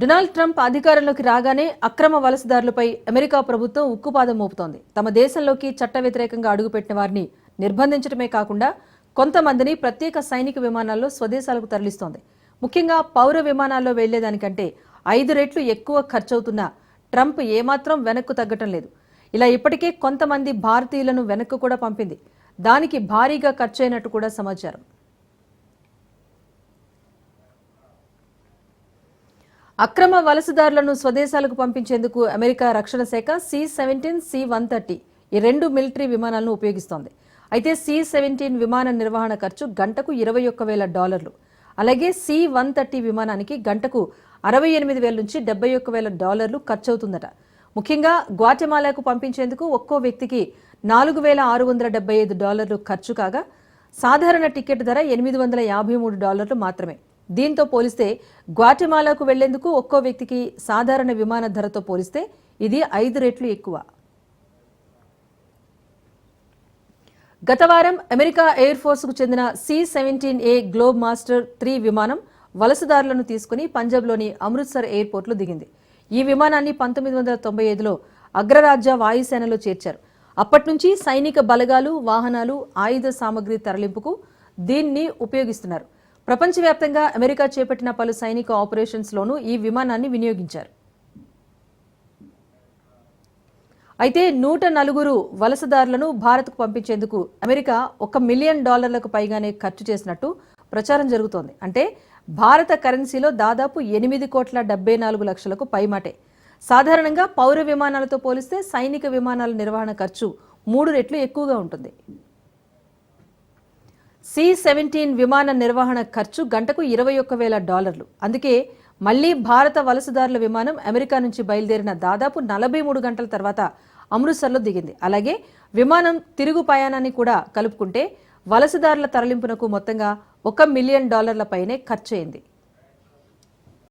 Donald Trump అధికారంలోకి రాగానే అక్రమ వలసదారులపై అమెరికా ప్రభుత్వం ఉక్కుపాదం మోపుతోంది. తమ దేశంలోకి చట్ట వ్యతిరేకంగా అడుగుపెట్టిన వారిని నిర్బంధించడమే కాకుండా కొంతమందిని ప్రత్యేక సైనిక విమానాల్లో స్వదేశాలకు తరలిస్తోంది. ముఖ్యంగా పౌర విమానాల్లో వెళ్ళేదానికంటే ఐదు రెట్లు ఎక్కువ ఖర్చవుతున్న ట్రంప్ ఏమాత్రం వెనక్కు తగ్గటం లేదు. ఇలా ఇప్పటికే కొంతమంది భారతీయులను వెనక్కు కూడా పంపింది. దానికి భారీగా ఖర్చయినట్టు కూడా సమాచారం. అక్రమ వలసదారులను స్వదేశాలకు పంపించేందుకు అమెరికా రక్షణ శాఖ C seventeen C one thirty ఈ రెండు మిలిటరీ విమానాలను ఉపయోగిస్తోంది. అయితే సి సెవెంటీన్ విమాన నిర్వహణ ఖర్చు గంటకు ఇరవై ఒక్క వేల డాలర్లు. అలాగే సి వన్ థర్టీ విమానానికి గంటకు అరవై ఎనిమిది వేల నుంచి డెబ్బై ఒక్క వేల డాలర్లు ఖర్చవుతుందట. ముఖ్యంగా గ్వాటెమాలాకు పంపించేందుకు ఒక్కో వ్యక్తికి నాలుగు వేల ఆరు వందల డెబ్బై ఐదు డాలర్లు ఖర్చు కాగా సాధారణ టికెట్ ధర ఎనిమిది వందల యాభై మూడు డాలర్లు మాత్రమే. దీంతో పోలిస్తే గ్వాటెమాలాకు వెళ్ళేందుకు ఒక్కో వ్యక్తికి సాధారణ విమాన ధరతో పోలిస్తే ఇది ఐదు రెట్లు ఎక్కువ. గత వారం అమెరికా ఎయిర్ ఫోర్స్కు చెందిన C seventeen A Globemaster three విమానం వలసదారులను తీసుకుని పంజాబ్లోని అమృత్సర్ ఎయిర్పోర్ట్లో దిగింది. ఈ విమానాన్ని పంతొమ్మిది వందల తొంభై ఐదులో అగ్రరాజ్య వాయుసేనలో చేర్చారు. అప్పటి నుంచి సైనిక బలగాలు వాహనాలు ఆయుధ సామగ్రి తరలింపుకు దీన్ని ఉపయోగిస్తున్నారు. ప్రపంచవ్యాప్తంగా అమెరికా చేపట్టిన పలు సైనిక ఆపరేషన్స్లోనూ ఈ విమానాన్ని వినియోగించారు. అయితే నూట నలుగురు వలసదారులను భారత్కు పంపించేందుకు అమెరికా ఒక మిలియన్ డాలర్లకు పైగానే ఖర్చు చేసినట్టు ప్రచారం జరుగుతోంది. అంటే భారత కరెన్సీలో దాదాపు ఎనిమిది కోట్ల డెబ్బై నాలుగు లక్షలకు పైమాటే. సాధారణంగా పౌర విమానాలతో పోలిస్తే సైనిక విమానాల నిర్వహణ ఖర్చు మూడు రెట్లు ఎక్కువగా ఉంటుంది. సి సెవెంటీన్ విమాన నిర్వహణ ఖర్చు గంటకు ఇరవై ఒక్క వేల డాలర్లు. అందుకే మళ్ళీ భారత వలసదారుల విమానం అమెరికా నుంచి బయలుదేరిన దాదాపు నలభై మూడు గంటల తర్వాత అమృత్సర్లో దిగింది. అలాగే విమానం తిరుగు ప్రయాణాన్ని కూడా కలుపుకుంటే వలసదారుల తరలింపునకు మొత్తంగా ఒక మిలియన్ డాలర్ల పైనే ఖర్చయింది.